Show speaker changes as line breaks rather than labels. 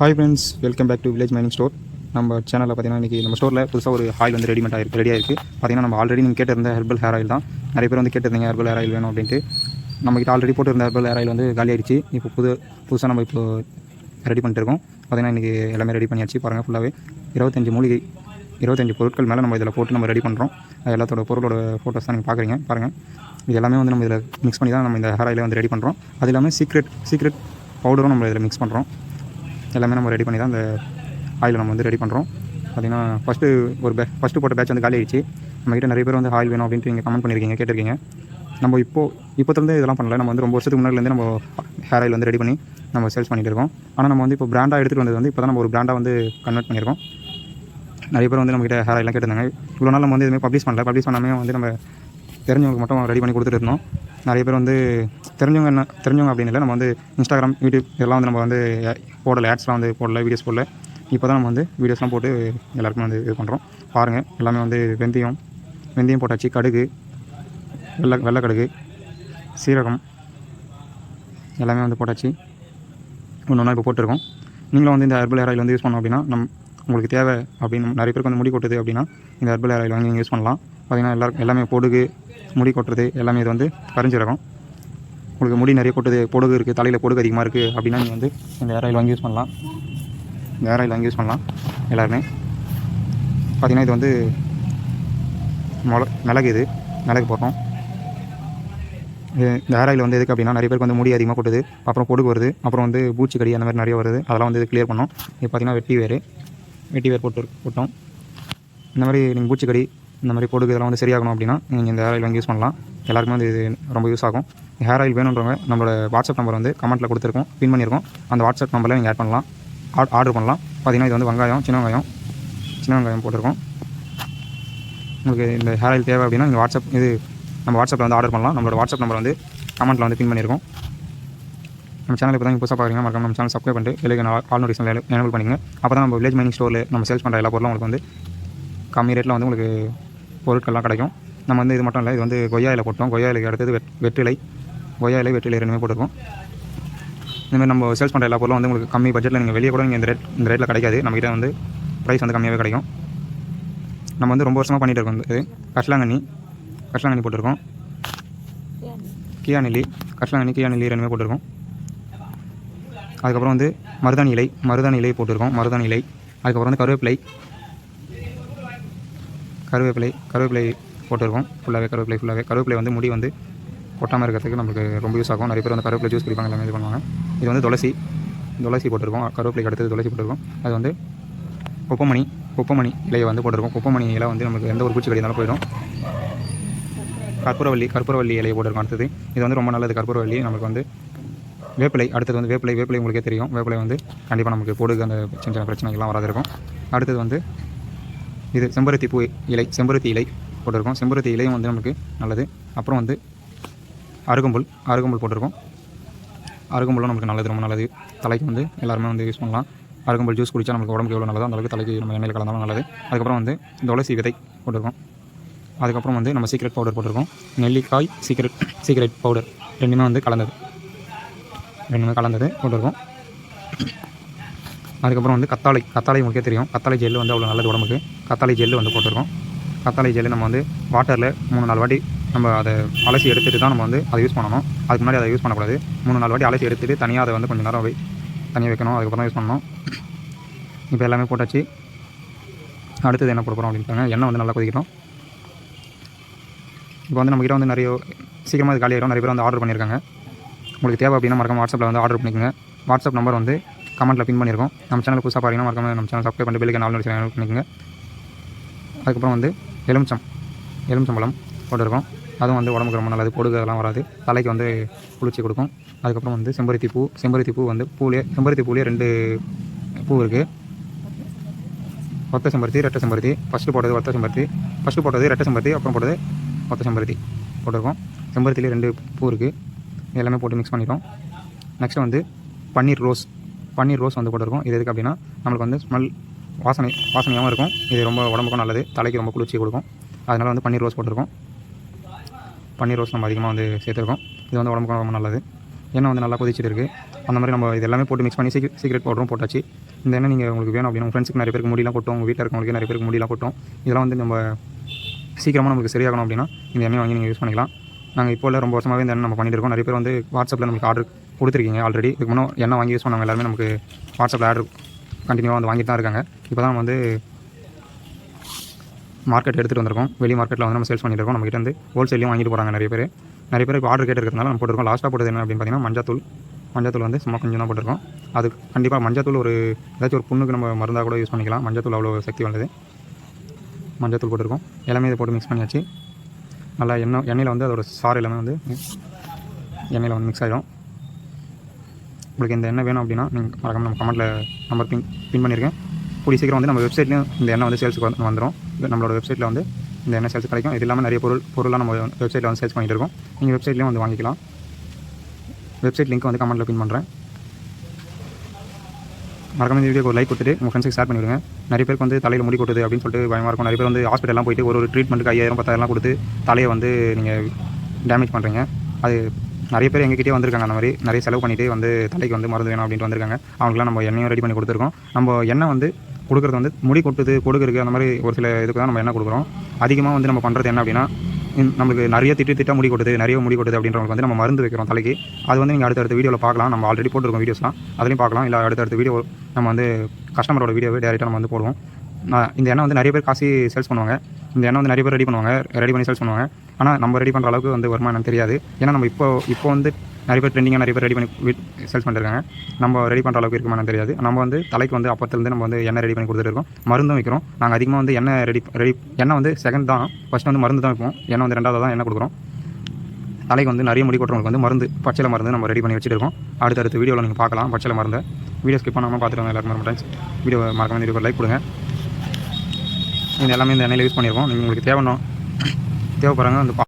Hi friends welcome back to village mining store நம்ம சேனலில் பார்த்தீங்கன்னா இன்றைக்கி நம்ம ஸ்டோரில் புதுசாக ஒரு ஆயில் வந்து ரெடிமெண்ட் ஆயிருக்கு ரெடியாக இருக்குது பார்த்தீங்கன்னா நம்ம ஆல்ரெடி நீங்கள் கேட்டிருந்த ஹெர்பல் ஹேர் ஆயில் தான். நிறைய பேர் வந்து கேட்டிருந்தீங்க ஹெர்பல் ஹேர் ஆயில் வேணும் அப்படின்ட்டு. நம்மகிட்ட ஆல்ரெடி போட்டிருந்த ஹெர்பல் ஹேர் ஆயில் வந்து காலி ஆயிடுச்சு. இப்போ புது புதுசாக நம்ம இப்போ ரெடி பண்ணிட்டுருக்கோம் பார்த்தீங்கன்னா இன்றைக்கி எல்லாமே ரெடி பண்ணியாச்சு. பாருங்கள் ஃபுல்லாகவே இருபத்தஞ்சி மூலிகை இருபத்தஞ்சி பொருட்கள் மேலே நம்ம இதில் போட்டு நம்ம ரெடி பண்ணுறோம் எல்லாத்தோட பொருளோட ஃபோட்டோஸ் தான் நீங்கள் பார்க்குறீங்க பாருங்கள் இது எல்லாமே வந்து நம்ம இதில் மிக்ஸ் பண்ணி தான் நம்ம இந்த ஹேர் ஆயிலை வந்து ரெடி பண்ணுறோம் அது இல்லாமல் சீக்ரெட் சீக்ரெட் பவுடரும் நம்ம இதில் மிக்ஸ் பண்ணுறோம் எல்லாமே நம்ம ரெடி பண்ணி தான் அந்த ஆயில் நம்ம வந்து ரெடி பண்ணுறோம் பார்த்தீங்கன்னா ஃபஸ்ட்டு ஒரு பே ஃபஸ்ட்டு போட்ட பேட்ச் வந்து காலி ஆயிடுச்சு. நம்மகிட்ட நிறைய பேர் வந்து ஆயில் வேணும் அப்படின்ட்டு நீங்கள் கமெண்ட் பண்ணியிருக்கீங்க கேட்டிருக்கீங்க. நம்ம இப்போது இப்போத்துலேருந்து இதெல்லாம் பண்ணல. நம்ம வந்து ரொம்ப வருஷத்துக்கு முன்னாடிலேருந்து நம்ம ஹேர் ஆயில் வந்து ரெடி பண்ணி நம்ம சேல்ஸ் பண்ணிட்டு இருக்கோம். ஆனால் நம்ம வந்து இப்போ பிராண்டாக எடுத்துகிட்டு வந்தது வந்து இப்போ தான் நம்ம ஒரு பிராண்டாக வந்து கன்வெர்ட் பண்ணியிருக்கோம். நிறைய பேர் வந்து நம்மகிட்ட ஹேர் ஆயிலாம் கேட்டிருந்தாங்க. இவ்வளோ நாள் நம்ம வந்து எதுவுமே பப்ளிஷ் பண்ணல. பப்ளிஷ் பண்ணாமல் வந்து நம்ம தெரிஞ்சவங்களுக்கு மட்டும் ரெடி பண்ணி கொடுத்துட்டு இருந்தோம். நிறைய பேர் வந்து தெரிஞ்சவங்க என்ன தெரிஞ்சவங்க அப்படின்னு இல்லை நம்ம வந்து இன்ஸ்டாகிராம் யூடியூப் இதெல்லாம் வந்து நம்ம வந்து போடலை ஆட்ஸ்லாம் வந்து போடல வீடியோஸ் போடல. இப்போ தான் நம்ம வந்து வீடியோஸ்லாம் போட்டு எல்லாருக்குமே வந்து இது பண்ணுறோம் பாருங்கள் எல்லாமே வந்து வெந்தயம் வெந்தயம் போட்டாச்சு கடுகு வெள்ளை வெள்ளை கடுகு சீரகம் எல்லாமே வந்து போட்டாச்சு. ஒன்று ஒன்றா இப்போ போட்டிருக்கோம். நீங்களும் வந்து இந்த ஹெர்பல் ஹேர் ஆயில் வந்து யூஸ் பண்ணோம் அப்படின்னா நம் உங்களுக்கு தேவை அப்படின்னு நிறைய பேருக்கு வந்து முடி கொட்டுது அப்படின்னா இந்த ஹெர்பல் ஹேர் ஆயில் வாங்கி நீங்கள் யூஸ் பண்ணலாம். பார்த்திங்கன்னா எல்லாருக்கும் எல்லாமே பொடுகு முடி கொட்டுறது எல்லாமே இது வந்து கரைஞ்சிருக்கும் உங்களுக்கு முடி நிறைய கொட்டுது பொடுகு இருக்குது தலையில் பொடுகு அதிகமாக இருக்குது அப்படின்னா நீங்கள் வந்து இந்த ஹேர் ஆயில் வாங்கி யூஸ் பண்ணலாம். இந்த ஹேர் ஆயில் வாங்கி யூஸ் பண்ணலாம் எல்லாருமே. பார்த்திங்கன்னா இது வந்து மொள மிளகு இது மிளகு போடுறோம் இந்த ஹேர் ஆயில் வந்து எதுக்கு அப்படின்னா நிறைய பேருக்கு வந்து முடி அதிகமாக கொட்டுது அப்புறம் பொடுகு வருது அப்புறம் வந்து பூச்சி கடி அந்த மாதிரி நிறைய வருது அதெல்லாம் வந்து இது கிளியர் பண்ணோம். இது பார்த்திங்கன்னா வெட்டி வேர் வெட்டி வேர் போட்டு போட்டோம். இந்த மாதிரி நீங்கள் பூச்சிக்கடி இந்த மாதிரி பொடுகு இதெல்லாம் வந்து சரியாகணும் அப்படின்னா நீங்கள் இந்த ஹேர் ஆயில் வாங்கி யூஸ் பண்ணலாம். எல்லாருக்குமே வந்து இது ரொம்ப யூஸ் ஆகும். ஹேர் ஆயில் வேணுன்றவங்க நம்மளோட வாட்ஸ்அப் நம்பர் வந்து கமெண்ட்டில் கொடுத்துருக்கோம். பின் பண்ணியிருக்கோம் அந்த வாட்ஸ்அப் நம்பரில் நீங்கள் ஆட் பண்ணலாம். ஆட் ஆர்டர் பண்ணலாம். பார்த்திங்கன்னா இது வந்து வெங்காயம் சின்ன வெங்காயம். சின்ன வெங்காயம் போட்டிருக்கோம். உங்களுக்கு இந்த ஹேர் ஆயில் தேவை அப்படின்னா நீங்கள் வாட்ஸ்அப் இது நம்ம வாட்ஸ்அப்பில் வந்து ஆர்டர் பண்ணலாம். நம்மளோட வாட்ஸ்அப் நம்பர் வந்து கமெண்ட்டில் வந்து பின் பண்ணியிருக்கோம் நம்ம சேனல் இப்போ தான் புதுசாக பார்க்குறீங்க மறக்காம நம்ம சேனல் சப்ஸ்கிரைப் பண்ணிட்டு வெளியே ஆல் நோட்டிஃபிகேஷன் எனபிள் பண்ணிங்க அப்போ தான் நம்ம வில்லேஜ் மைனிங் ஸ்டோரில் நம்ம சேல்ஸ் பண்ணுற எல்லா பொருளும் உங்களுக்கு வந்து கம்மி ரேட்டில் வந்து உங்களுக்கு பொருட்கள்லாம் கிடைக்கும். நம்ம வந்து இது மட்டும் இல்லை இது வந்து கொய்யா இலை போட்டோம். கொய்யா இலைக்கு அடுத்தது வெட் வெற்றிலை. கொய்யா இலை வெற்றிலை ரெண்டுமே போட்டிருக்கோம். இந்தமாதிரி நம்ம சேல்ஸ் பண்ணுற எல்லா பொருளும் வந்து உங்களுக்கு கம்மி பட்ஜெட்டில் நீங்கள் வெளியே கூட நீங்கள் இந்த ரேட் இந்த ரேட்டில் கிடைக்காது. நம்மகிட்ட வந்து ப்ரைஸ் வந்து கம்மியாகவே கிடைக்கும். நம்ம வந்து ரொம்ப வருஷமாக பண்ணிகிட்டு இருக்கோம் இது. கஷ்லாங்கண்ணி கஷ்லாங்கண்ணி போட்டிருக்கோம். கியா நெல்லி கஷ்லாங்கண்ணி கியா நெல்லி ரெண்டுமே போட்டிருக்கோம். அதுக்கப்புறம் வந்து மருதாணி இலை மருதாணி இலை போட்டிருக்கோம். மருதாணி இலை அதுக்கப்புறம் வந்து கருவேப்பிலை. கருவேப்பிலை கருவேப்பிலை போட்டிருக்கோம். ஃபுல்லாகவே கருவேப்பிலை ஃபுல்லாகவே கருவேப்பிலை வந்து முடி வந்து கொட்டாமல் இருக்கிறதுக்கு நம்மளுக்கு ரொம்ப யூஸ் ஆகும். நிறைய பேர் வந்து கருவேப்பிலை ஜூஸ் குடிப்பாங்க எல்லாமே இது பண்ணுவாங்க. இது வந்து துளசி துளசி போட்டிருக்கோம். கருவேப்பிலைக்கு அடுத்தது துளசி போட்டிருக்கோம். அது வந்து குப்பமணி குப்பமணி இலையை வந்து போட்டிருக்கோம். குப்பமணி இலை வந்து நமக்கு எந்த ஒரு பூச்சி கடினாலும் போயிடும். கற்பூரவள்ளி கற்பூரவள்ளி இலையை போட்டிருக்கோம் அடுத்தது. இது வந்து ரொம்ப நல்லது. கற்பூரவள்ளி நமக்கு வந்து வேப்பிலை அடுத்தது வந்து வேப்பிலை வேப்பிலை உங்களுக்கே தெரியும். வேப்பிலை வந்து கண்டிப்பாக நமக்கு பொடுகு அந்த சின்ன சின்ன பிரச்சனைகள்லாம் வராது இருக்கும். அடுத்தது வந்து இது செம்பருத்தி பூ இலை செம்பருத்தி இலை போட்டிருக்கோம். செம்பருத்தி இலையும் வந்து நமக்கு நல்லது. அப்புறம் வந்து அருகம்புல் அருகம்புல் போட்டிருக்கோம். அருகம்புல்லும் நமக்கு நல்லது ரொம்ப நல்லது. தலைக்கு வந்து எல்லாருமே வந்து யூஸ் பண்ணலாம். அருகம்புல் ஜூஸ் குடித்தா நமக்கு உடம்புக்கு எவ்வளோ நல்லதோ அந்த அளவுக்கு தலைக்கு நம்ம எண்ணெயில் கலந்தாலும் நல்லது. அதுக்கப்புறம் வந்து துளசி விதை போட்டிருக்கோம். அதுக்கப்புறம் வந்து நம்ம சீக்ரெட் பவுடர் போட்டிருக்கோம். நெல்லிக்காய் சீக்ரெட் சீக்ரெட் பவுடர் ரெண்டுமே வந்து கலந்தது. ரெண்டுமே கலந்தது போட்டிருக்கோம். அதுக்கப்புறம் வந்து கத்தாழை கத்தாழை உங்களுக்கே தெரியும். கத்தாழை ஜெல்லு வந்து அவ்வளோ நல்லது உடம்புக்கு. கத்தாழை ஜெல்லு வந்து போட்டிருக்கோம். கத்தாழை ஜெல்லு நம்ம வந்து வாட்டரில் மூணு நாலு வாட்டி நம்ம அதை அலசி எடுத்துகிட்டு தான் நம்ம வந்து அதை யூஸ் பண்ணணும். அதுக்கு முன்னாடி அதை யூஸ் பண்ணக்கூடாது. மூணு நாலு வாட்டி அலசி எடுத்துகிட்டு தனியாக அதை வந்து கொஞ்சம் நேரம் தனியாக வைக்கணும். அதுக்கப்புறம் யூஸ் பண்ணணும். இப்போ எல்லாமே போட்டாச்சு. அடுத்தது என்ன போட போகிறோம் அப்படின்னு எண்ணெய் வந்து நல்லா கொதிக்கணும் இப்போ வந்து நம்மக்கிட்ட வந்து நிறைய சீக்கிரமாக இது காலியாகிடும் நிறைய பேர் வந்து ஆர்டர் பண்ணியிருக்காங்க உங்களுக்கு தேவை அப்படின்னா மறக்காம வாட்ஸ்அப்பில் வந்து ஆர்டர் பண்ணிக்கோங்க. வாட்ஸ்அப் நம்பர் வந்து கமெண்ட்டில் பின் பண்ணியிருக்கோம் நம்ம சேனல் புதுசாக பார்த்தீங்கன்னா மறக்காம நம்ம சேனல் சப்ஸ்கிரைப் பண்ணி பெல்லுக்கு நாலு நோட்டிஃபிகேஷன் பண்ணிக்கோங்க. அதுக்கப்புறம் வந்து எலுமிச்சம் எலுமிச்சம்பழம் போட்டிருக்கோம். அதுவும் வந்து உடம்புக்கு ரொம்ப நல்லது கொடுக்கு அதெல்லாம் வராது. தலைக்கு வந்து குளிர்ச்சி கொடுக்கும். அதுக்கப்புறம் வந்து செம்பருத்தி பூ செம்பருத்தி பூ வந்து பூலே செம்பருத்தி பூலே ரெண்டு பூ இருக்குது ஒத்த செம்பருத்தி ரெட்டை செம்பருத்தி. ஃபஸ்ட்டு போட்டது ஒத்த செம்பருத்தி. ஃபஸ்ட்டு போட்டது ரெட்டை செம்பருத்தி அப்புறம் போட்டது ஒத்த செம்பருத்தி போட்டிருக்கோம். செம்பருத்திலே ரெண்டு பூ இருக்குது எல்லாமே போட்டு மிக்ஸ் பண்ணிட்டோம். நெக்ஸ்ட் வந்து பன்னீர் ரோஸ் பன்னீர் ரோஸ் வந்து போட்டிருக்கோம். இது எதுக்கு அப்படின்னா நம்மளுக்கு வந்து ஸ்மெல் வாசனை வாசனையாகவும் இருக்கும். இது ரொம்ப உடம்புக்கும் நல்லது தலைக்கு ரொம்ப குளிர்ச்சி கொடுக்கும். அதனால் வந்து பன்னீர் ரோஸ் போட்டிருக்கோம். பன்னீர் ரோஸ் நம்ம அதிகமாக வந்து சேர்த்துருக்கோம். இது வந்து உடம்புக்கும் ரொம்ப நல்லது. எண்ணெய் வந்து நல்லா கொதிச்சுட்டு இருக்குது அந்த மாதிரி நம்ம இது எல்லாமே போட்டு மிக்ஸ் பண்ணி சீக்ரெட் சீக்ரெட் பவுடரும் போட்டாச்சு. இந்த எண்ணெய் நீங்கள் உங்களுக்கு வேணும் அப்படின்னா உங்கள் ஃப்ரெண்ட்ஸுக்கு நிறைய பேருக்கு முடியலாம் கொட்டும். உங்கள் வீட்டில் இருக்கவங்களுக்கு நிறைய பேருக்கு முடியலாம் கொட்டும். இதெல்லாம் வந்து நம்ம சீக்கிரமாக நமக்கு சரியாகணும் அப்படின்னா இந்த எண்ணெய் வாங்கி நீங்கள் யூஸ் பண்ணிக்கலாம். நாங்கள் இப்போ இல்லை ரொம்ப வருஷமாகவே இந்த எண்ணெய் நம்ம பண்ணிட்டு இருக்கோம். நிறைய பேர் வந்து வாட்ஸ்அப்பில் நமக்கு ஆர்டர் கொடுத்துருக்கீங்க ஆல்ரெடி இதுக்கு முன்னே எண்ணெய் வாங்கி யூஸ் பண்ணவங்க எல்லாருமே நமக்கு வாட்ஸ்அப்பில் ஆர்டர் கண்டினியூவாக வந்து வாங்கிட்டு தான் இருக்காங்க. இப்போ தான் நம்ம வந்து மார்க்கெட் எடுத்துகிட்டு வந்திருக்கோம். வெளி மார்க்கெட்டில் வந்து நம்ம சேல்ஸ் பண்ணிட்டு இருக்கோம் நம்ம கிட்ட வந்து ஹோல்சேலையும் வாங்கிட்டு போகிறாங்க நிறைய பேர். நிறைய பேர் இப்போ ஆர்டர் கேட்டிருக்கிறதுனால நம்ம போட்டிருக்கோம். லாஸ்ட்டாக போட்டது என்ன அப்படின்னு பார்த்தீங்கன்னா மஞ்சத்தூள் மஞ்சத்தூள் வந்து சும்மா கொஞ்சம் தான் போட்டிருக்கோம். அது கண்டிப்பாக மஞ்சத்தூள் ஒரு ஏதாச்சும் ஒரு புண்ணுக்கு நம்ம மருந்தாக கூட யூஸ் பண்ணிக்கலாம். மஞ்சத்தூள் அவ்வளோ சக்தி வந்தது மஞ்சத்தூள் போட்டிருக்கோம். எல்லாமே இதை போட்டு மிக்ஸ் பண்ணியாச்சு. நல்லா எண்ணெய் எண்ணெயில் வந்து அதோட சாறு எல்லாமே வந்து எண்ணெயில் வந்து மிக்ஸ் ஆகிடும் உங்களுக்கு இந்த எண்ணெய் வேணும் அப்படின்னா நீங்கள் மறக்காமல் நம்ம கமெண்ட்டில் நம்பர் பின் பின் பண்ணியிருக்கேன் கூடிய சீக்கிரம் வந்து நம்ம வெப்சைட்லேயும் இந்த எண்ணெய் வந்து சேல்ஸுக்கு வந்து வந்துடும் நம்மளோட வெப்சைட்டில் வந்து இந்த எண்ணெய் சேல்ஸ் கிடைக்கும். இது இல்லாமல் நிறைய பொருள் பொருளாக நம்ம வெப்சைட்டில் வந்து சேல்ஸ் பண்ணிட்டு இருக்கோம். நீங்கள் வெப்சைட்லேயும் வந்து வாங்கிக்கலாம். வெப்சைட் லிங்க் வந்து கமெண்ட்டில் பின் பண்ணுறேன் மறக்காம இந்த வீடியோக்கு ஒரு லைக் கொடுத்துட்டு உங்கள் ஃப்ரெண்ட்ஸுக்கு ஷேர் பண்ணிவிடுங்க நிறைய பேருக்கு வந்து தலையில் முடி கொட்டுது அப்படின்னு சொல்லிட்டு பயமாக இருக்கும். நிறைய பேர் வந்து ஹாஸ்பிட்டல்லாம் போயிட்டு ஒரு ஒரு ட்ரீட்மெண்ட்டுக்கு ஐயாயிரம் பத்தாயிரம்லாம் கொடுத்து தலையை வந்து நீங்கள் டேமேஜ் பண்ணுறீங்க அது நிறைய பேர் எங்ககிட்டயே வந்திருக்காங்க. அந்த மாதிரி நிறைய செலவு பண்ணிவிட்டு வந்து தலைக்கு வந்து மருந்து வேணும் அப்படின்ட்டு வந்திருக்காங்க. அவங்களுக்குலாம் நம்ம எண்ணெயும் ரெடி பண்ணி கொடுத்துருக்கோம். நம்ம எண்ணெய் வந்து கொடுக்குறது வந்து முடி கொட்டுது கொடுக்குறதுக்கு அந்த மாதிரி ஒரு சில இதுக்கு தான் நம்ம என்ன கொடுக்குறோம். அதிகமாக வந்து நம்ம பண்ணுறது என்ன அப்படின்னா நமக்கு நம்மளுக்கு நிறைய திட்டு திட்டா முடி கொட்டுது நிறைய முடி கொட்டுது அப்படின்றவங்களுக்கு வந்து நம்ம மருந்து வைக்கிறோம் தலைக்கு. அது வந்து நீங்கள் அடுத்தடுத்த வீடியோவில் பார்க்கலாம். நம்ம ஆல்ரெடி போட்டிருக்கோம் வீடியோஸ்லாம் அதுலேயும் பார்க்கலாம். இல்லை அடுத்தடுத்த வீடியோ நம்ம வந்து கஸ்டமரோட வீடியோவை டேரெக்டாக நம்ம வந்து போடுவோம். நான் இந்த எண்ணெய் வந்து நிறைய பேர் காசி சேல்ஸ் பண்ணுவாங்க. இந்த எண்ணெய் வந்து நிறைய பேர் ரெடி பண்ணுவாங்க. ரெடி பண்ணி சேல்ஸ் பண்ணுவாங்க. ஆனால் நம்ம ரெடி பண்ணுற அளவுக்கு வந்து வருமானம் தெரியாது. ஏன்னா நம்ம இப்போ இப்போ வந்து நிறைய பேர் ட்ரெண்டிங்காக நிறைய பேர் ரெடி பண்ணி சேல்ஸ் பண்ணிருக்காங்க நம்ம ரெடி பண்ணுற அளவுக்கு இருக்குமா தெரியாது. நம்ம வந்து தலைக்கு வந்து அப்பத்துலேருந்து நம்ம வந்து எண்ணெய் ரெடி பண்ணி கொடுத்துட்டு இருக்கோம். மருந்தும் வைக்கிறோம். நாங்கள் அதிகமாக வந்து எண்ணெய் ரெடி ரெடி எண்ணெய் வந்து செகண்ட் தான். ஃபஸ்ட்டு வந்து மருந்து தான் வைப்போம். எண்ணெய் வந்து ரெண்டாவது தான் எண்ணெய் கொடுக்குறோம். தலைக்கு வந்து நிறைய முடி கொட்டுறவங்களுக்கு வந்து மருந்து பச்சளை மருந்து நம்ம ரெடி பண்ணி வச்சுட்டு இருக்கோம். அடுத்தடுத்த வீடியோவில் நீங்கள் பார்க்கலாம். பச்சளை மருந்து. வீடியோ ஸ்கிப் பண்ணாமல் பார்த்துட்டு வாங்க எல்லாருக்கும் ரொம்ப தேங்க்ஸ் வீடியோ மறக்காம வீடியோ லைக் கொடுங்க. இது எல்லாமே இந்த எண்ணெயில் யூஸ் பண்ணியிருக்கோம் நீங்கள் உங்களுக்கு தேவைன்னா தேவைப்படுறாங்க வந்து பா